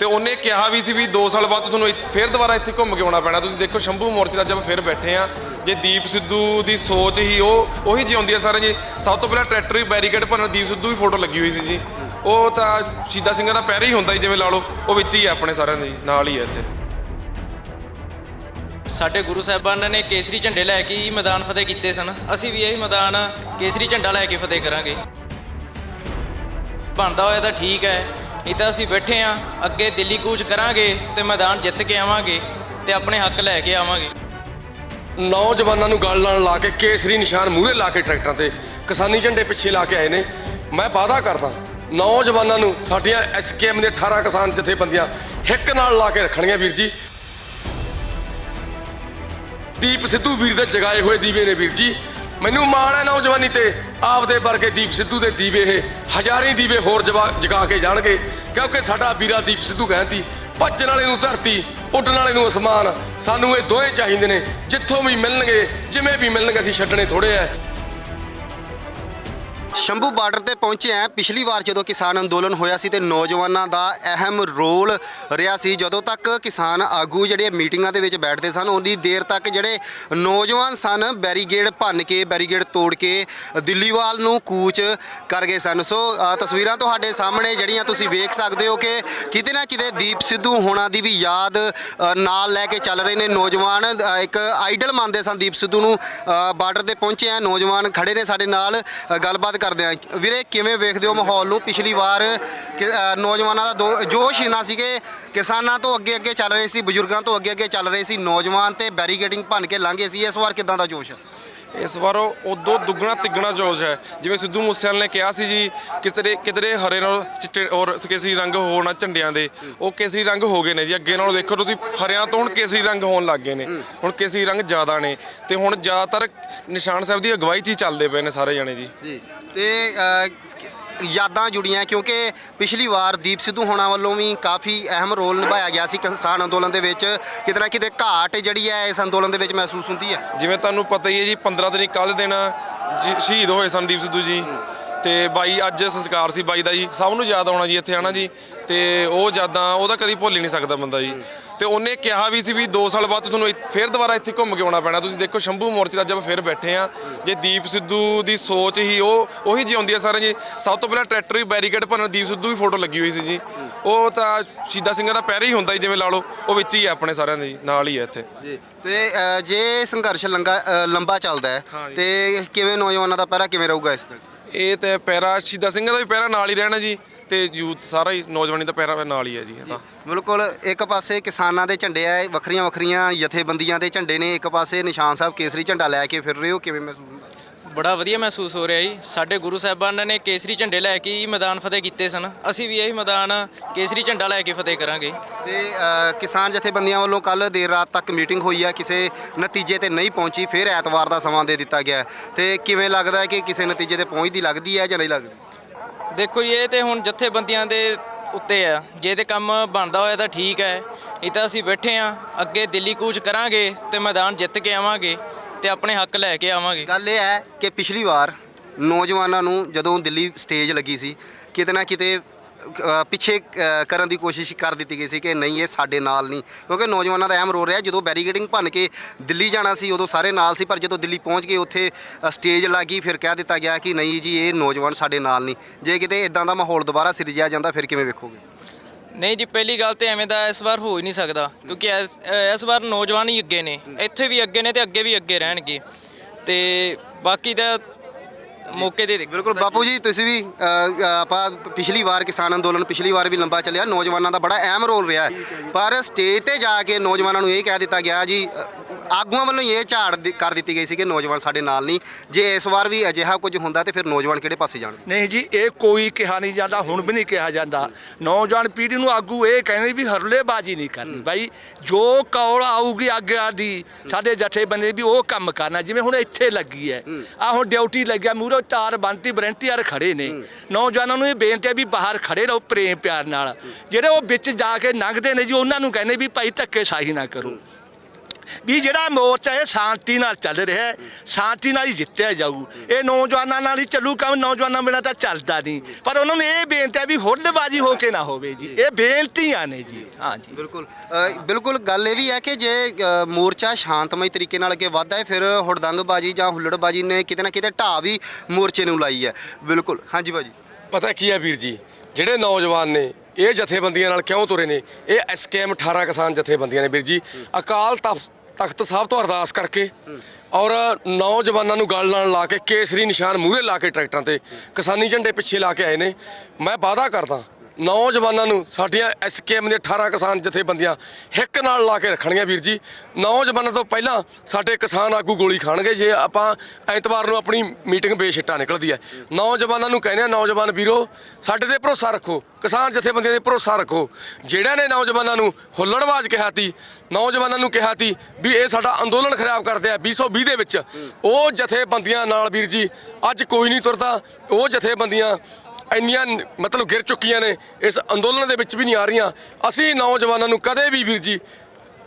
ਤੇ ਉਹਨੇ ਕਿਹਾ ਵੀ ਸੀ ਵੀ 2 ਸਾਲ ਬਾਅਦ ਤੁਹਾਨੂੰ ਇੱਥੇ- ਫਿਰ ਦੁਬਾਰਾ ਇੱਥੇ ਘੁੰਮ ਕੇ ਆਉਣਾ ਪੈਣਾ। ਤੁਸੀਂ ਦੇਖੋ ਸ਼ੰਭੂ ਮੋਰਚੇ ਦਾ ਜਦ ਫਿਰ ਬੈਠੇ ਆ ਜੇ ਦੀਪ ਸਿੱਧੂ ਦੀ ਸੋਚ ਹੀ ਉਹ ਉਹੀ ਜਿਉਂਦੀ ਆ ਸਾਰਿਆਂ ਜੀ ਸਭ ਤੋਂ ਪਹਿਲਾਂ ਟਰੈਕਟਰ ਵੀ ਬੈਰੀਕੇਡ ਭਰਨ ਦੀਪ ਸਿੱਧੂ ਦੀ ਫੋਟੋ ਲੱਗੀ ਹੋਈ ਸੀ ਜੀ। ਉਹ ਤਾਂ ਸ਼ਹੀਦਾਂ ਸਿੰਘਾਂ ਦਾ ਪੈਰ ਹੀ ਹੁੰਦਾ ਜੀ ਜਿਵੇਂ ਲਾ ਲਓ ਉਹ ਵਿੱਚ ਹੀ ਆ ਆਪਣੇ ਸਾਰਿਆਂ ਦੇ ਜੀ, ਨਾਲ ਹੀ ਆ ਇੱਥੇ। ਸਾਡੇ ਗੁਰੂ ਸਾਹਿਬਾਨਾਂ ਨੇ ਕੇਸਰੀ ਝੰਡੇ ਲੈ ਕੇ ਹੀ ਮੈਦਾਨ ਫਤਿਹ ਕੀਤੇ ਸਨ। ਅਸੀਂ ਵੀ ਇਹ ਮੈਦਾਨ ਕੇਸਰੀ ਝੰਡਾ ਲੈ ਕੇ ਫਤਿਹ ਕਰਾਂਗੇ। ਬਣਦਾ ਹੋਇਆ ਤਾਂ ਠੀਕ ਹੈ। ਨਹੀਂ ਤਾਂ ਅਸੀਂ ਬੈਠੇ ਆ, ਅੱਗੇ ਦਿੱਲੀ ਕੂਚ ਕਰਾਂਗੇ ਤੇ ਮੈਦਾਨ ਜਿੱਤ ਕੇ ਆਵਾਂਗੇ ਤੇ ਆਪਣੇ ਹੱਕ ਲੈ ਕੇ ਆਵਾਂਗੇ। ਨੌਜਵਾਨਾਂ ਨੂੰ ਗਲ ਨਾਲ ਲਾ ਕੇ ਕੇਸਰੀ ਨਿਸ਼ਾਨ ਮੂਹਰੇ ਲਾ ਕੇ ਟਰੈਕਟਰਾਂ ਤੇ ਕਿਸਾਨੀ ਝੰਡੇ ਪਿੱਛੇ ਲਾ ਕੇ ਆਏ ਨੇ। ਮੈਂ ਵਾਅਦਾ ਕਰਦਾ, ਨੌਜਵਾਨਾਂ ਨੂੰ ਸਾਡੀਆਂ ਐਸਕੇਐਮ ਦੇ 18 ਕਿਸਾਨ ਜਥੇਬੰਦੀਆਂ ਹਿੱਕ ਨਾਲ ਲਾ ਕੇ ਰੱਖਣਗੀਆਂ ਵੀਰ ਜੀ। ਦੀਪ ਸਿੱਧੂ ਵੀਰ ਦੇ ਜਗਾਏ ਹੋਏ ਦੀਵੇ ਨੇ ਵੀਰ ਜੀ। ਮੈਨੂੰ ਮਾਣ ਹੈ ਨੌਜਵਾਨੀ ਤੇ। ਆਪਦੇ ਵਰਗੇ ਦੀਪ ਸਿੱਧੂ ਦੇ ਦੀਵੇ ਇਹ, ਹਜ਼ਾਰੀ ਦੀਵੇ ਹੋਰ ਜਵਾ- ਜਗਾ ਕੇ ਜਾਣਗੇ। ਕਿਉਂਕਿ ਸਾਡਾ ਵੀਰਾ ਦੀਪ ਸਿੱਧੂ ਕਹਿੰਦੀ, ਭੱਜਣ ਵਾਲੇ ਨੂੰ ਧਰਤੀ, ਉੱਡਣ ਵਾਲੇ ਨੂੰ ਅਸਮਾਨ। ਸਾਨੂੰ ਇਹ ਦੋਵੇਂ ਚਾਹੀਦੇ ਨੇ, ਜਿੱਥੋਂ ਵੀ ਮਿਲਣਗੇ, ਜਿਵੇਂ ਵੀ ਮਿਲਣਗੇ, ਅਸੀਂ ਛੱਡਣੇ ਥੋੜੇ ਐ। ਸ਼ੰਭੂ ਬਾਰਡਰ ਤੇ ਪਹੁੰਚੇ ਆ ਪਿਛਲੀ ਵਾਰ ਜਦੋਂ ਕਿਸਾਨ ਅੰਦੋਲਨ ਹੋਇਆ ਸੀ ਤੇ ਨੌਜਵਾਨਾਂ ਦਾ ਅਹਿਮ ਰੋਲ ਰਿਹਾ ਸੀ, ਜਦੋਂ ਤੱਕ ਕਿਸਾਨ ਆਗੂ ਜਿਹੜੇ ਮੀਟਿੰਗਾਂ ਦੇ ਵਿੱਚ ਬੈਠਦੇ ਸਨ ਉਨੀ ਦੇਰ ਤੱਕ ਜਿਹੜੇ ਨੌਜਵਾਨ ਸਨ, ਬੈਰੀਗੇਡ ਭੰਨ ਕੇ, ਬੈਰੀਗੇਡ ਤੋੜ ਕੇ ਦਿੱਲੀਵਾਲ ਨੂੰ ਕੂਚ ਕਰ ਗਏ ਸਨ। ਸੋ ਤਸਵੀਰਾਂ ਤੁਹਾਡੇ ਸਾਹਮਣੇ ਜਿਹੜੀਆਂ ਤੁਸੀਂ ਵੇਖ ਸਕਦੇ ਹੋ ਕਿ ਕਿਤੇ ਨਾ ਕਿਤੇ ਦੀਪ ਸਿੱਧੂ ਹੋਣਾ ਦੀ ਵੀ ਯਾਦ ਨਾਲ ਲੈ ਕੇ ਚੱਲ ਰਹੇ ਨੇ ਨੌਜਵਾਨ। ਇੱਕ ਆਈਡਲ ਮੰਨਦੇ ਸਨ ਦੀਪ ਸਿੱਧੂ ਨੂੰ। ਬਾਰਡਰ ਤੇ ਪਹੁੰਚੇ ਆ ਨੌਜਵਾਨ ਖੜੇ ਨੇ ਸਾਡੇ ਨਾਲ। ਗੱਲਬਾਤ ਕਰਦੇ ਆ। ਵੀਰੇ ਕਿਵੇਂ ਵੇਖਦੇ ਹੋ ਮਾਹੌਲ ਨੂੰ? ਪਿਛਲੀ ਵਾਰ ਕਿ- ਅ, ਨੌਜਵਾਨਾਂ ਦਾ ਦੋ- ਜੋਸ਼ ਇਨਾ ਸੀ ਕਿ ਕਿਸਾਨਾਂ ਤੋਂ ਅੱਗੇ ਅੱਗੇ ਚੱਲ ਰਹੇ ਸੀ ਬਜ਼ੁਰਗਾਂ ਤੋਂ ਅੱਗੇ ਅੱਗੇ ਚੱਲ ਰਹੇ ਸੀ ਨੌਜਵਾਨ ਤੇ ਬੈਰੀਗੇਡਿੰਗ ਭੰਨ ਕੇ ਲੰਘੇ ਸੀ। ਇਸ ਵਾਰ ਕਿਦਾਂ ਦਾ ਜੋਸ਼ ਹੈ? ਇਸ ਵਾਰ ਉਹ ਉਦੋਂ ਦੁੱਗਣਾ ਤਿੱਗਣਾ ਜੋਸ਼ ਹੈ। ਜਿਵੇਂ ਸਿੱਧੂ ਮੂਸੇਵਾਲੇ ਨੇ ਕਿਹਾ ਸੀ ਜੀ ਕਿਸਰੇ ਕਿਧਰੇ ਹਰੇ ਨਾਲ ਚਿੱਟੇ ਔਰ ਕੇਸਰੀ ਰੰਗ ਹੋਣਾ ਝੰਡਿਆਂ ਦੇ। ਉਹ ਕੇਸਰੀ ਰੰਗ ਹੋ ਗਏ ਨੇ ਜੀ। ਅੱਗੇ ਨਾਲੋਂ ਦੇਖੋ ਤੁਸੀਂ ਹਰਿਆਂ ਤੋਂ ਹੁਣ ਕੇਸਰੀ ਰੰਗ ਹੋਣ ਲੱਗ ਗਏ ਨੇ। ਹੁਣ ਕੇਸਰੀ ਰੰਗ ਜ਼ਿਆਦਾ ਨੇ। ਤੇ ਹੁਣ ਜ਼ਿਆਦਾਤਰ ਨਿਸ਼ਾਨ ਸਾਹਿਬ ਦੀ ਅਗਵਾਈ 'ਚ ਹੀ ਚੱਲਦੇ ਪਏ ਨੇ ਸਾਰੇ ਜਣੇ ਜੀ। ਜੀ। ਤੇ ਯਾਦਾਂ ਜੁੜੀਆਂ ਕਿਉਂਕਿ ਪਿਛਲੀ ਵਾਰ ਦੀਪ ਸਿੱਧੂ ਹੋਣਾ ਵੱਲੋਂ ਵੀ ਕਾਫੀ ਅਹਿਮ ਰੋਲ ਨਿਭਾਇਆ ਗਿਆ ਸੀ ਕਿਸਾਨ ਅੰਦੋਲਨ ਦੇ ਵਿੱਚ। ਕਿਤੇ ਨਾ ਕਿਤੇ ਘਾਟ ਜਿਹੜੀ ਹੈ ਇਸ ਅੰਦੋਲਨ ਦੇ ਵਿੱਚ ਮਹਿਸੂਸ ਹੁੰਦੀ ਹੈ। ਜਿਵੇਂ ਤੁਹਾਨੂੰ ਪਤਾ ਹੀ ਹੈ ਜੀ 15 ਤਰੀਕ ਕੱਲ ਦਿਨ ਜੀ- ਸ਼ਹੀਦ ਹੋਏ ਸੰਦੀਪ ਸਿੱਧੂ ਜੀ। ਤੇ ਬਾਈ ਅੱਜ ਸੰਸਕਾਰ ਸੀ ਬਾਈ ਦਾ ਜੀ। ਸਭ ਨੂੰ ਯਾਦ ਆਉਣਾ ਜੀ ਇੱਥੇ ਆਣਾ ਜੀ? ਤੇ ਉਹ ਯਾਦਾਂ ਉਹਦਾ ਕਦੀ ਭੁੱਲ ਹੀ ਨਹੀਂ ਸਕਦਾ ਬੰਦਾ ਜੀ। ਤੇ ਉਹਨੇ ਕਿਹਾ ਵੀ ਸੀ ਵੀ 2 ਸਾਲ ਬਾਅਦ ਤੁਹਾਨੂੰ ਫਿਰ ਦੁਬਾਰਾ ਇੱਥੇ ਘੁੰਮ ਕੇ ਆਉਣਾ ਪੈਣਾ। ਤੁਸੀਂ ਦੇਖੋ ਸ਼ੰਭੂ ਮੋਰਚੇ ਦਾ ਜਦ ਫਿਰ ਬੈਠੇ ਆ ਜੇ ਦੀਪ ਸਿੱਧੂ ਦੀ ਸੋਚ ਹੀ ਉਹ ਉਹੀ ਜਿਉਂਦੀ ਆ ਸਾਰਿਆਂ ਜੀ ਸਭ ਤੋਂ ਪਹਿਲਾਂ ਟਰੈਕਟਰ ਵੀ ਬੈਰੀਕੇਡ ਭਰਨ ਦੀਪ ਸਿੱਧੂ ਦੀ ਫੋਟੋ ਲੱਗੀ ਹੋਈ ਸੀ ਜੀ। ਉਹ ਤਾਂ ਸ਼ਹੀਦਾਂ ਸਿੰਘਾਂ ਦਾ ਪੈਰ ਹੀ ਹੁੰਦਾ ਜੀ ਜਿਵੇਂ ਲਾ ਲਓ ਉਹ ਵਿੱਚ ਹੀ ਆ ਆਪਣੇ ਸਾਰਿਆਂ ਦੇ ਨਾਲ ਹੀ ਆ ਇੱਥੇ। ਜੀ। ਤੇ ਜੇ ਸੰਘਰਸ਼ ਲੰਗਾ ਲੰਬਾ ਚੱਲਦਾ ਹੈ। ਤੇ ਕਿਵੇਂ ਨੌਜਵਾਨਾਂ ਦਾ ਪਹਿਰਾ ਕਿਵੇਂ ਰਹੂਗਾ ਇਸ ਤੱਕ ਇਹ ਤੇ ਪੈਰਾ, ਸ਼ਹੀਦਾਂ ਸਿੰਘਾਂ ਦਾ ਵੀ ਪੈਰਾ ਨਾਲ ਹੀ ਰਹਿਣਾ ਜੀ ਤੇ ਯੂਥ ਸਾਰਾ ਹੀ, ਨੌਜਵਾਨੀ ਦਾ ਪੈਰਾ ਨਾਲ ਹੀ ਹੈ ਜੀ ਇਹ ਤਾਂ। ਬਿਲਕੁਲ, ਇੱਕ ਪਾਸੇ ਕਿਸਾਨਾਂ ਦੇ ਝੰਡੇ ਆ ਵੱਖਰੀਆਂ ਵੱਖਰੀਆਂ ਜਥੇਬੰਦੀਆਂ ਦੇ ਝੰਡੇ ਨੇ, ਇੱਕ ਪਾਸੇ ਨਿਸ਼ਾਨ ਸਾਹਿਬ ਕੇਸਰੀ ਝੰਡਾ ਲੈ ਕੇ ਫਿਰ ਰਹੇ ਹੋ, ਕਿਵੇਂ ਮਹਿਸੂਸ ਹੁੰਦਾ? ਬੜਾ ਵਧੀਆ ਮਹਿਸੂਸ ਹੋ ਰਿਹਾ ਜੀ। ਸਾਡੇ ਗੁਰੂ ਸਾਹਿਬਾਨਾਂ ਨੇ ਕੇਸਰੀ ਝੰਡੇ ਲੈ ਕੇ ਹੀ ਮੈਦਾਨ ਫਤਿਹ ਕੀਤੇ ਸਨ। ਅਸੀਂ ਵੀ ਇਹ ਮੈਦਾਨ ਕੇਸਰੀ ਝੰਡਾ ਲੈ ਕੇ ਫਤਿਹ ਕਰਾਂਗੇ। ਤੇ ਅ, ਕਿਸਾਨ ਜਥੇਬੰਦੀਆਂ ਵੱਲੋਂ ਕੱਲ ਦੇਰ ਰਾਤ ਤੱਕ ਮੀਟਿੰਗ ਹੋਈ ਹੈ ਕਿਸੇ ਨਤੀਜੇ ਤੇ ਨਹੀਂ ਪਹੁੰਚੀ ਫਿਰ ਐਤਵਾਰ ਦਾ ਸਮਾਂ ਦੇ ਦਿੱਤਾ ਗਿਆ। ਹੈ। ਤੇ ਕਿਵੇਂ ਲੱਗਦਾ ਹੈ ਕਿ ਕਿਸੇ ਨਤੀਜੇ ਤੇ ਪਹੁੰਚਦੀ ਲੱਗਦੀ ਹੈ ਜਾਂ ਨਹੀਂ ਲੱਗਦੀ? ਦੇਖੋ ਜੀ ਇਹ ਤੇ ਹੁਣ ਜਥੇਬੰਦੀਆਂ ਦੇ ਉੱਤੇ ਆ। ਜੇ ਤੇ ਕੰਮ ਬਣਦਾ ਹੋਇਆ ਤਾਂ ਠੀਕ ਹੈ। ਨਹੀਂ ਤਾਂ ਅਸੀਂ ਬੈਠੇ ਆ। ਅੱਗੇ ਦਿੱਲੀ ਕੂਚ ਕਰਾਂਗੇ ਤੇ ਮੈਦਾਨ ਜਿੱਤ ਕੇ ਆਵਾਂਗੇ। ਤੇ ਆਪਣੇ ਹੱਕ ਲੈ ਕੇ ਆਵਾਂਗੇ। ਗੱਲ ਇਹ ਹੈ ਕਿ ਪਿਛਲੀ ਵਾਰ ਨੌਜਵਾਨਾਂ ਨੂੰ ਜਦੋਂ ਦਿੱਲੀ ਸਟੇਜ ਲੱਗੀ ਸੀ ਕਿਤੇ ਨਾ ਕਿਤੇ ਅ, ਪਿੱਛੇ ਅ, ਕਰਨ ਦੀ ਕੋਸ਼ਿਸ਼ ਕਰ ਦਿੱਤੀ ਗਈ ਸੀ ਕਿ ਨਹੀਂ ਇਹ ਸਾਡੇ ਨਾਲ ਨਹੀਂ। ਕਿਉਂਕਿ ਨੌਜਵਾਨਾਂ ਦਾ ਅਹਿਮ ਰੋਲ ਰਿਹਾ ਜਦੋਂ ਬੈਰੀਗੇਡਿੰਗ ਭੰਨ ਕੇ ਦਿੱਲੀ ਜਾਣਾ ਸੀ ਉਦੋਂ ਸਾਰੇ ਨਾਲ ਸੀ ਪਰ ਜਦੋਂ ਦਿੱਲੀ ਪਹੁੰਚ ਗਏ ਉੱਥੇ ਅ, ਸਟੇਜ ਲੱਗੀ ਫਿਰ ਕਹਿ ਦਿੱਤਾ ਗਿਆ ਕਿ ਨਹੀਂ ਜੀ ਇਹ ਨੌਜਵਾਨ ਸਾਡੇ ਨਾਲ ਨਹੀਂ। ਜੇ ਕਿਤੇ ਇਦਾਂ ਦਾ ਮਾਹੌਲ ਦੁਬਾਰਾ ਸਿਰਜਿਆ ਜਾਂਦਾ ਫਿਰ ਕਿਵੇਂ ਵੇਖੋਗੇ? ਨਹੀਂ ਜੀ ਪਹਿਲੀ ਗੱਲ ਤੇ ਐਵੇਂ ਦਾ ਇਸ ਵਾਰ ਹੋ ਹੀ ਨਹੀਂ ਸਕਦਾ ਕਿਉਂਕਿ ਇਸ ਅ, ਇਸ ਵਾਰ ਨੌਜਵਾਨ ਹੀ ਅੱਗੇ ਨੇ। ਇੱਥੇ ਵੀ ਅੱਗੇ ਨੇ ਤੇ ਅੱਗੇ ਵੀ ਅੱਗੇ ਰਹਿਣਗੇ। ਤੇ ਬਾਕੀ ਦਾ ਮੌਕੇ ਤੇ ਦੇਖੋ। ਬਿਲਕੁਲ ਬਾਪੂ ਜੀ ਤੁਸੀਂ ਵੀ ਅ, ਅ, ਆਪਾਂ ਪਿਛਲੀ ਵਾਰ ਕਿਸਾਨ ਅੰਦੋਲਨ ਪਿਛਲੀ ਵਾਰ ਵੀ ਲੰਬਾ ਚੱਲਿਆ ਨੌਜਵਾਨਾਂ ਦਾ ਬੜਾ ਅਹਿਮ ਰੋਲ ਰਿਹਾ ਹੈ। ਪਰ ਸਟੇਜ ਤੇ ਜਾ ਕੇ ਨੌਜਵਾਨਾਂ ਨੂੰ ਇਹ ਕਹਿ ਦਿੱਤਾ ਗਿਆ ਜੀ ਅ, ਆਗੂਆਂ ਵੱਲੋਂ ਇਹ ਝਾੜ ਦੀ- ਕਰ ਦਿੱਤੀ ਗਈ ਸੀ ਕਿ ਨੌਜਵਾਨ ਸਾਡੇ ਨਾਲ ਨਹੀਂ। ਜੇ ਇਸ ਵਾਰ ਵੀ ਅਜਿਹਾ ਕੁਝ ਹੁੰਦਾ ਤੇ ਫਿਰ ਨੌਜਵਾਨ ਕਿਹੜੇ ਪਾਸੇ ਜਾਣਗੇ? ਨਹੀਂ ਜੀ ਇਹ ਕੋਈ ਕਿਹਾ ਨਹੀਂ ਜਾਂਦਾ ਹੁਣ ਵੀ ਨਹੀਂ ਕਿਹਾ ਜਾਂਦਾ। ਨੌਜਵਾਨ ਪੀੜ੍ਹੀ ਨੂੰ ਆਗੂ ਇਹ ਕਹਿੰਦੇ ਵੀ ਹਰਲੇਬਾਜ਼ੀ ਨਹੀਂ ਕਰਨੀ। ਬਾਈ ਜੋ ਕੌਲ ਆਊਗੀ ਅੱਗੇ ਆਦੀ ਸਾਡੇ ਜਥੇਬੰਦੀ ਵੀ ਉਹ ਕੰਮ ਕਰਨਾ ਜਿਵੇਂ ਹੁਣ ਇੱਥੇ ਲੱਗੀ ਹੈ। ਆ ਹੁਣ ਡਿਊਟੀ ਲੱਗਿਆ ਮੂਹਰੋਂ ਤਾਰ ਬੰਤੀ ਵਰੰਟੀਅਰ ਖੜੇ ਨੇ। ਨੌਜਵਾਨਾਂ ਨੂੰ ਇਹ ਬੇਨਤੀ ਹੈ ਵੀ ਬਾਹਰ ਖੜੇ ਰਹੋ ਪ੍ਰੇਮ ਪਿਆਰ ਨਾਲ ਜਿਹੜੇ ਉਹ ਵਿੱਚ ਜਾ ਕੇ ਲੰਘਦੇ ਨੇ ਜੀ ਉਹਨਾਂ ਨੂੰ ਕਹਿੰਦੇ ਵੀ ਭਾਈ ਧੱਕੇ ਸਾਹੀ ਨਾ ਕਰੋ। ਵੀ ਜਿਹੜਾ ਮੋਰਚਾ ਇਹ ਸ਼ਾਂਤੀ ਨਾਲ ਚੱਲ ਰਿਹਾ ਹੈ ਸ਼ਾਂਤੀ ਨਾਲ ਹੀ ਜਿੱਤਿਆ ਜਾਊ। ਇਹ ਨੌਜਵਾਨਾਂ ਨਾਲ ਹੀ ਚੱਲੂ ਕੰਮ ਨੌਜਵਾਨਾਂ ਬਿਨਾਂ ਤਾਂ ਚੱਲਦਾ ਨਹੀਂ। ਪਰ ਉਹਨਾਂ ਨੂੰ ਇਹ ਬੇਨਤੀ ਹੈ ਵੀ ਹੁੱਲਬਾਜ਼ੀ ਹੋ ਕੇ ਨਾ ਹੋਵੇ ਜੀ। ਇਹ ਬੇਨਤੀਆਂ ਨੇ ਜੀ। ਹਾਂ ਜੀ। ਬਿਲਕੁਲ। ਅ, ਬਿਲਕੁਲ ਗੱਲ ਇਹ ਵੀ ਹੈ ਕਿ ਜੇ ਅ, ਮੋਰਚਾ ਸ਼ਾਂਤਮਈ ਤਰੀਕੇ ਨਾਲ ਅੱਗੇ ਵੱਧਦਾ ਹੈ ਫਿਰ ਹੁੜਦੰਗਬਾਜ਼ੀ ਜਾਂ ਹੁੱਲੜਬਾਜ਼ੀ ਨੇ ਕਿਤੇ ਨਾ ਕਿਤੇ ਢਾਹ ਵੀ ਮੋਰਚੇ ਨੂੰ ਲਾਈ ਹੈ। ਬਿਲਕੁਲ। ਹਾਂਜੀ ਭਾਜੀ। ਪਤਾ ਕੀ ਹੈ ਵੀਰ ਜੀ? ਜਿਹੜੇ ਨੌਜਵਾਨ ਨੇ ਇਹ ਜਥੇਬੰਦੀਆਂ ਨਾਲ ਕਿਉਂ ਤੁਰੇ ਨੇ? ਇਹ ਐਸਕੇਐਮ 18 ਕਿਸਾਨ ਜਥੇਬੰਦੀਆਂ ਨੇ ਵੀਰ ਜੀ। ਅਕਾਲ ਤਖਤ ਤਖਤ ਸਾਹਿਬ ਤੋਂ ਅਰਦਾਸ ਕਰਕੇ ਔਰ ਨੌਜਵਾਨਾਂ ਨੂੰ ਗੱਲ ਨਾਲ ਲਾ ਕੇ ਕੇਸਰੀ ਨਿਸ਼ਾਨ ਮੂਹਰੇ ਲਾ ਕੇ ਟਰੈਕਟਰਾਂ ਤੇ ਕਿਸਾਨੀ ਝੰਡੇ ਪਿੱਛੇ ਲਾ ਕੇ ਆਏ ਨੇ। ਮੈਂ ਵਾਅਦਾ ਕਰਦਾ ਨੌਜਵਾਨਾਂ ਨੂੰ ਸਾਡੀਆਂ ਐਸਕੇਐਮ ਦੇ 18 ਕਿਸਾਨ ਜਥੇਬੰਦੀਆਂ ਹਿੱਕ ਨਾਲ ਲਾ ਕੇ ਰੱਖਣਗੀਆਂ ਵੀਰ ਜੀ। ਨੌਜਵਾਨਾਂ ਤੋਂ ਪਹਿਲਾਂ ਸਾਡੇ ਕਿਸਾਨ ਆਗੂ ਗੋਲੀ ਖਾਣਗੇ। ਜੇ ਆਪਾਂ ਐਤਵਾਰ ਨੂੰ ਆਪਣੀ ਮੀਟਿੰਗ ਬੇਸ਼ਿੱਟਾ ਨਿਕਲਦੀ ਹੈ। ਨੌਜਵਾਨਾਂ ਨੂੰ ਕਹਿੰਦੇ ਆ, ਨੌਜਵਾਨ ਵੀਰੋ, ਸਾਡੇ ਤੇ ਭਰੋਸਾ ਰੱਖੋ। ਕਿਸਾਨ ਜਥੇਬੰਦੀਆਂ ਤੇ ਭਰੋਸਾ ਰੱਖੋ। ਜਿਹੜਿਆਂ ਨੇ ਨੌਜਵਾਨਾਂ ਨੂੰ ਹੁੱਲੜਬਾਜ਼ ਕਿਹਾ ਤੀ, ਨੌਜਵਾਨਾਂ ਨੂੰ ਕਿਹਾ ਤੀ ਵੀ ਇਹ ਸਾਡਾ ਅੰਦੋਲਨ ਖਰਾਬ ਕਰਦੇ ਆ 220 ਦੇ ਵਿੱਚ। ਉਹ ਜਥੇਬੰਦੀਆਂ ਨਾਲ ਵੀਰ ਜੀ, ਅੱਜ ਕੋਈ ਨਹੀਂ ਤੁਰਦਾ। ਉਹ ਜਥੇਬੰਦੀਆਂ ਇੰਨੀਆਂ ਮਤਲਬ ਗਿਰ ਚੁੱਕੀਆਂ ਨੇ, ਇਸ ਅੰਦੋਲਨ ਦੇ ਵਿੱਚ ਵੀ ਨਹੀਂ ਆ ਰਹੀਆਂ। ਅਸੀਂ ਨੌਜਵਾਨਾਂ ਨੂੰ ਕਦੇ ਵੀ ਵੀਰ ਜੀ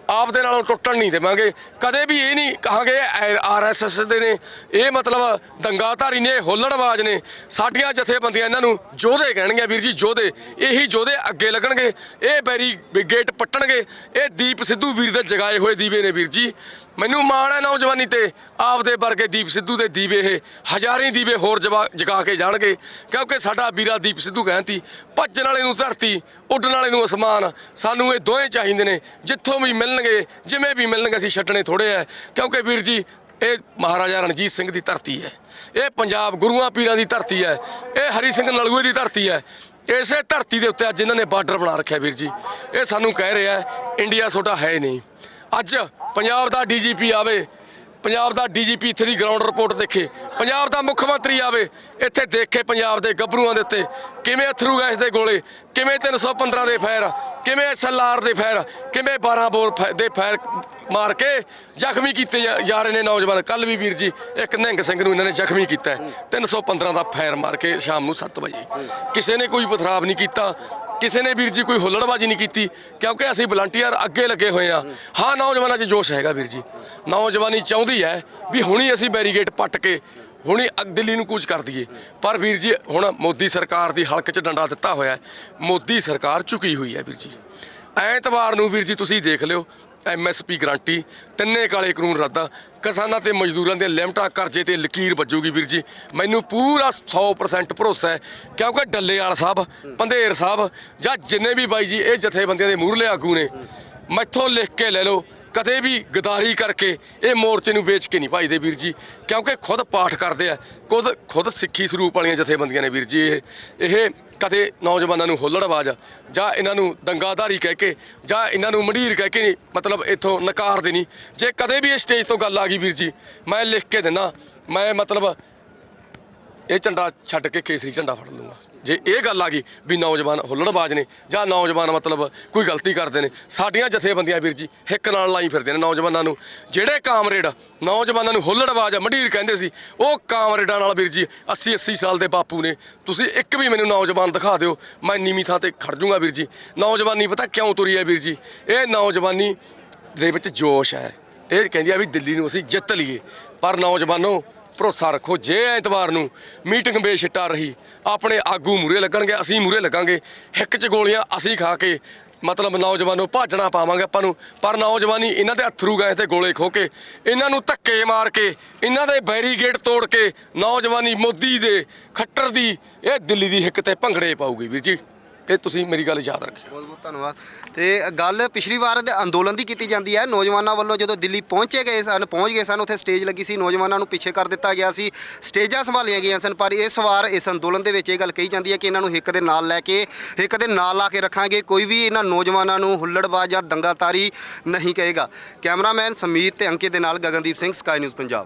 ਆਪ ਦੇ ਨਾਲੋਂ ਟੁੱਟਣ ਨਹੀਂ ਦੇਵਾਂਗੇ। ਕਦੇ ਵੀ ਇਹ ਨਹੀਂ ਕਹਾਂਗੇ ਆਰਐਸਐਸ ਦੇ ਨੇ, ਇਹ ਮਤਲਬ ਦੰਗਾਧਾਰੀ ਨੇ, ਹੁੱਲੜਬਾਜ਼ ਨੇ, ਸਾਡੀਆਂ ਜਥੇਬੰਦੀਆਂ ਇਹਨਾਂ ਨੂੰ ਯੋਧੇ ਕਹਿਣਗੀਆਂ ਵੀਰ ਜੀ ਯੋਧੇ ਇਹੀ ਯੋਧੇ ਅੱਗੇ ਲੱਗਣਗੇ, ਇਹ ਬੈਰੀ ਗੇਟ ਪੱਟਣਗੇ, ਇਹ ਦੀਪ ਸਿੱਧੂ ਵੀਰ ਦੇ ਜਗਾਏ ਹੋਏ ਦੀਵੇ ਨੇ ਵੀਰ ਜੀ। ਮੈਨੂੰ ਮਾਣ ਹੈ ਨੌਜਵਾਨੀ ਤੇ, ਆਪਦੇ ਵਰਗੇ ਦੀਪ ਸਿੱਧੂ ਦੇ ਦੀਵੇ ਇਹ ਹਜ਼ਾਰਾਂ ਦੀਵੇ ਹੋਰ ਜਵਾ- ਜਗਾ ਕੇ ਜਾਣਗੇ, ਕਿਉਂਕਿ ਸਾਡਾ ਵੀਰਾ ਦੀਪ ਸਿੱਧੂ ਕਹਿੰਦੀ, ਭੱਜਣ ਵਾਲੇ ਨੂੰ ਧਰਤੀ, ਉੱਡਣ ਵਾਲੇ ਨੂੰ ਅਸਮਾਨ, ਸਾਨੂੰ ਇਹ ਦੋਵੇਂ ਚਾਹੀਦੇ ਨੇ, ਜਿੱਥੋਂ ਵੀ ਮਿਲਣ ਮਿਲਣਗੇ, ਜਿਵੇਂ ਵੀ ਮਿਲਣਗੇ, ਅਸੀਂ ਛੱਡਣੇ ਥੋੜੇ ਐ। ਕਿਉਂਕਿ ਵੀਰ ਜੀ, ਇਹ ਮਹਾਰਾਜਾ ਰਣਜੀਤ ਸਿੰਘ ਦੀ ਧਰਤੀ ਹੈ ਇਹ ਪੰਜਾਬ ਗੁਰੂਆਂ ਪੀਰਾਂ ਦੀ ਧਰਤੀ ਹੈ ਇਹ ਹਰੀ ਸਿੰਘ ਨਲੂਏ ਦੀ ਧਰਤੀ ਹੈ ਇਸੇ ਧਰਤੀ ਦੇ ਉੱਤੇ ਅੱਜ ਇਹਨਾਂ ਨੇ ਬਾਰਡਰ ਬਣਾ ਰੱਖਿਆ ਵੀਰ ਜੀ। ਇਹ ਸਾਨੂੰ ਕਹਿ ਰਿਹਾ, ਇੰਡੀਆ ਛੋਟਾ ਹੈ ਨਹੀਂ। ਅੱਜ ਪੰਜਾਬ ਦਾ ਡੀਜੀਪੀ ਆਵੇ ਪੰਜਾਬ ਦਾ ਡੀਜੀਪੀ ਇੱਥੇ ਦੀ ਗਰਾਊਂਡ ਰਿਪੋਰਟ ਦੇਖੇ, ਪੰਜਾਬ ਦਾ ਮੁੱਖ ਮੰਤਰੀ ਆਵੇ, ਇੱਥੇ ਦੇਖੇ ਪੰਜਾਬ ਦੇ ਗੱਭਰੂਆਂ ਦੇ ਉੱਤੇ, ਕਿਵੇਂ ਅਥਰੂ ਗੈਸ ਦੇ ਗੋਲੇ, ਕਿਵੇਂ 315 ਦੇ ਫਾਇਰ, ਕਿਵੇਂ ਐਸਐਲਆਰ ਦੇ ਫਾਇਰ, ਕਿਵੇਂ 12 ਬੋਰ ਫਾ- ਦੇ ਫਾਇਰ ਮਾਰ ਕੇ ਜ਼ਖਮੀ ਕੀਤੇ ਜਾ- ਜਾ ਰਹੇ ਨੇ ਨੌਜਵਾਨ। ਕੱਲ ਵੀ ਵੀਰ ਜੀ, ਇੱਕ ਨਿਹੰਗ ਸਿੰਘ ਨੂੰ ਇਹਨਾਂ ਨੇ ਜ਼ਖਮੀ ਕੀਤਾ ਹੈ। 315 ਦਾ ਫਾਇਰ ਮਾਰ ਕੇ ਸ਼ਾਮ ਨੂੰ 7 ਵਜੇ। ਕਿਸੇ ਨੇ ਕੋਈ ਪਥਰਾਵ ਨਹੀਂ ਕੀਤਾ। ਕਿਸੇ ਨੇ ਵੀਰ ਜੀ ਕੋਈ ਹੁੱਲੜਬਾਜੀ ਨਹੀਂ ਕੀਤੀ, ਕਿਉਂਕਿ ਅਸੀਂ ਵਲੰਟੀਅਰ ਅੱਗੇ ਲੱਗੇ ਹੋਏ ਆ ਹਾਂ, ਨੌਜਵਾਨਾਂ 'ਚ ਜੋਸ਼ ਹੈਗਾ ਵੀਰ ਜੀ। ਨੌਜਵਾਨੀ ਚਾਹੁੰਦੀ ਹੈ ਵੀ ਹੁਣੀ ਅਸੀਂ ਬੈਰੀਗੇਟ ਪੱਟ ਕੇ ਹੁਣੀ ਅ- ਦਿੱਲੀ ਨੂੰ ਕੂਚ ਕਰ ਦਈਏ। ਪਰ ਵੀਰ ਜੀ, ਹੁਣ ਮੋਦੀ ਸਰਕਾਰ ਦੀ ਹਲਕ 'ਚ ਡੰਡਾ ਦਿੱਤਾ ਹੋਇਆ ਮੋਦੀ ਸਰਕਾਰ ਝੁਕੀ ਹੋਈ ਹੈ ਵੀਰ ਜੀ। ਐਤਵਾਰ ਨੂੰ ਵੀਰ ਜੀ ਤੁਸੀਂ ਦੇਖ ਲਿਓ ਐਮਐਸਪੀ ਗਰੰਟੀ, ਤਿੰਨੇ ਕਾਲੇ ਕਾਨੂੰਨ ਰੱਦ ਕਿਸਾਨਾਂ ਤੇ ਮਜ਼ਦੂਰਾਂ ਦੇ ਲਿਮਟਾਂ ਕਰਜ਼ੇ ਤੇ ਲਕੀਰ ਵੱਜੂਗੀ ਵੀਰ ਜੀ। ਮੈਨੂੰ ਪੂਰਾ 100% ਭਰੋਸਾ ਹੈ, ਕਿਉਂਕਿ ਡੱਲੇਵਾਲ ਸਾਹਿਬ, ਪੰਧੇਰ ਸਾਹਿਬ, ਜਾਂ ਜਿੰਨੇ ਵੀ ਬਾਈ ਜੀ, ਇਹ ਜਥੇਬੰਦੀਆਂ ਦੇ ਮੂਹਰਲੇ ਆਗੂ ਨੇ। ਮੈਥੋਂ ਲਿਖ ਕੇ ਲੈ ਲਓ, ਕਦੇ ਵੀ ਗਦਾਰੀ ਕਰਕੇ ਇਹ ਮੋਰਚੇ ਨੂੰ ਵੇਚ ਕੇ ਨਹੀਂ ਭਾਈਦੇ ਵੀਰ ਜੀ। ਕਿਉਂਕਿ ਖੁਦ ਪਾਠ ਕਰਦੇ ਆ, ਖੁਦ ਖੁਦ ਸਿੱਖੀ ਸਰੂਪ ਵਾਲੀਆਂ ਜਥੇਬੰਦੀਆਂ ਨੇ ਵੀਰ ਜੀ, ਇਹ ਇਹ ਕਦੇ ਨੌਜਵਾਨਾਂ ਨੂੰ ਹੁੱਲੜਬਾਜ਼ ਜਾਂ ਇਹਨਾਂ ਨੂੰ ਦੰਗਾਧਾਰੀ ਕਹਿ ਕੇ, ਜਾਂ ਇਹਨਾਂ ਨੂੰ ਮੰਡੀਰ ਕਹਿ ਕੇ ਨਹੀਂ, ਮਤਲਬ ਇੱਥੋਂ ਨਕਾਰ ਦੇਣੀ। ਜੇ ਕਦੇ ਵੀ ਇਹ ਸਟੇਜ ਤੋਂ ਗੱਲ ਆ ਗਈ ਵੀਰ ਜੀ, ਮੈਂ ਲਿਖ ਕੇ ਦਿੰਦਾ, ਮੈਂ ਮਤਲਬ ਇਹ ਝੰਡਾ ਛੱਡ ਕੇ ਕੇਸਰੀ ਝੰਡਾ ਫੜ ਲੂੰਗਾ ਜੇ ਇਹ ਗੱਲ ਆ ਗਈ ਵੀ ਨੌਜਵਾਨ ਹੁੱਲੜਬਾਜ਼ ਨੇ ਜਾਂ ਨੌਜਵਾਨ ਮਤਲਬ ਕੋਈ ਗਲਤੀ ਕਰਦੇ ਨੇ, ਸਾਡੀਆਂ ਜਥੇਬੰਦੀਆਂ ਵੀਰ ਜੀ ਹਿੱਕ ਨਾਲ ਲਾਈ ਫਿਰਦੇ ਨੇ ਨੌਜਵਾਨਾਂ ਨੂੰ। ਜਿਹੜੇ ਕਾਮਰੇਡ ਨੌਜਵਾਨਾਂ ਨੂੰ ਹੁੱਲੜਬਾਜ਼ ਮੰਡੀਰ ਕਹਿੰਦੇ ਸੀ, ਉਹ ਕਾਮਰੇਡਾਂ ਨਾਲ ਵੀਰ ਜੀ 80 80 ਸਾਲ ਦੇ ਬਾਪੂ ਨੇ। ਤੁਸੀਂ ਇੱਕ ਵੀ ਮੈਨੂੰ ਨੌਜਵਾਨ ਦਿਖਾ ਦਿਓ, ਮੈਂ ਨੀਵੀਂ ਥਾਂ ਤੇ ਖੜ ਜਾਊਂਗਾ ਵੀਰ ਜੀ। ਨੌਜਵਾਨੀ ਪਤਾ ਕਿਉਂ ਤੁਰੀ ਹੈ ਵੀਰ ਜੀ? ਇਹ ਨੌਜਵਾਨੀ ਦੇ ਵਿੱਚ ਜੋਸ਼ ਹੈ। ਇਹ ਕਹਿੰਦੀ ਆ ਵੀ ਦਿੱਲੀ ਨੂੰ ਅਸੀਂ ਜਿੱਤ ਲਈਏ। ਪਰ ਨੌਜਵਾਨੋ ਭਰੋਸਾ ਰੱਖੋ, ਜੇ ਐਤਵਾਰ ਨੂੰ ਮੀਟਿੰਗ ਬੇਸ਼ਿੱਟਾ ਰਹੀ, ਆਪਣੇ ਆਗੂ ਮੂਰੇ ਲੱਗਣਗੇ, ਅਸੀਂ ਮੂਰੇ ਲੱਗਾਂਗੇ, ਹਿੱਕ 'ਚ ਗੋਲੀਆਂ ਅਸੀਂ ਖਾ ਕੇ, ਮਤਲਬ ਨੌਜਵਾਨੋ ਭਾਜਣਾ ਪਾਵਾਂਗੇ ਆਪਾਂ ਨੂੰ, ਪਰ ਨੌਜਵਾਨੀ ਇਹਨਾਂ ਦੇ ਅਥਰੂ ਗਏ ਤੇ ਗੋਲੇ ਖੋ ਕੇ, ਇਹਨਾਂ ਨੂੰ ਧੱਕੇ ਮਾਰ ਕੇ, ਇਹਨਾਂ ਦੇ ਬੈਰੀਗੇਡ ਤੋੜ ਕੇ, ਨੌਜਵਾਨੀ ਮੋਦੀ ਦੇ ਖੱਟਰ ਦੀ, ਇਹ ਦਿੱਲੀ ਦੀ ਹਿੱਕ ਤੇ ਭੰਗੜੇ ਪਾਊਗੀ ਵੀਰ ਜੀ। ਇਹ ਤੁਸੀਂ ਮੇਰੀ ਗੱਲ ਯਾਦ ਰੱਖਿਓ। ਬਹੁਤ ਬਹੁਤ ਧੰਨਵਾਦ। ਤੇ ਗੱਲ ਪਿਛਲੀ ਵਾਰ ਦੇ ਅੰਦੋਲਨ ਦੀ ਕੀਤੀ ਜਾਂਦੀ ਹੈ। ਨੌਜਵਾਨਾਂ ਵੱਲੋਂ ਜਦੋਂ ਦਿੱਲੀ ਪਹੁੰਚੇ ਗਏ ਸਨ, ਪਹੁੰਚ ਗਏ ਸਨ, ਉੱਥੇ ਸਟੇਜ ਲੱਗੀ ਸੀ। ਨੌਜਵਾਨਾਂ ਨੂੰ ਪਿੱਛੇ ਕਰ ਦਿੱਤਾ ਗਿਆ ਸੀ। ਸਟੇਜਾਂ ਸੰਭਾਲੀਆਂ ਗਈਆਂ ਸਨ, ਪਰ ਇਸ ਵਾਰ ਇਸ ਅੰਦੋਲਨ ਦੇ ਵਿੱਚ ਇਹ ਗੱਲ ਕਹੀ ਜਾਂਦੀ ਹੈ ਕਿ ਇਹਨਾਂ ਨੂੰ ਹਿੱਕ ਦੇ ਨਾਲ ਲੈ ਕੇ ਹਿੱਕ ਦੇ ਨਾਲ ਲਾ ਕੇ ਰੱਖਾਂਗੇ। ਕੋਈ ਵੀ ਇਹਨਾਂ ਨੌਜਵਾਨਾਂ ਨੂੰ ਹੁੱਲੜਬਾਜ਼ ਜਾਂ ਦੰਗਾਤਾਰੀ ਨਹੀਂ ਕਹੇਗਾ। ਕੈਮਰਾਮੈਨ ਸਮੀਰ ਤੇ ਅੰਕਿਤ ਦੇ ਨਾਲ ਗਗਨਦੀਪ ਸਿੰਘ, ਸਕਾਈ ਨਿਊਜ਼ ਪੰਜਾਬ।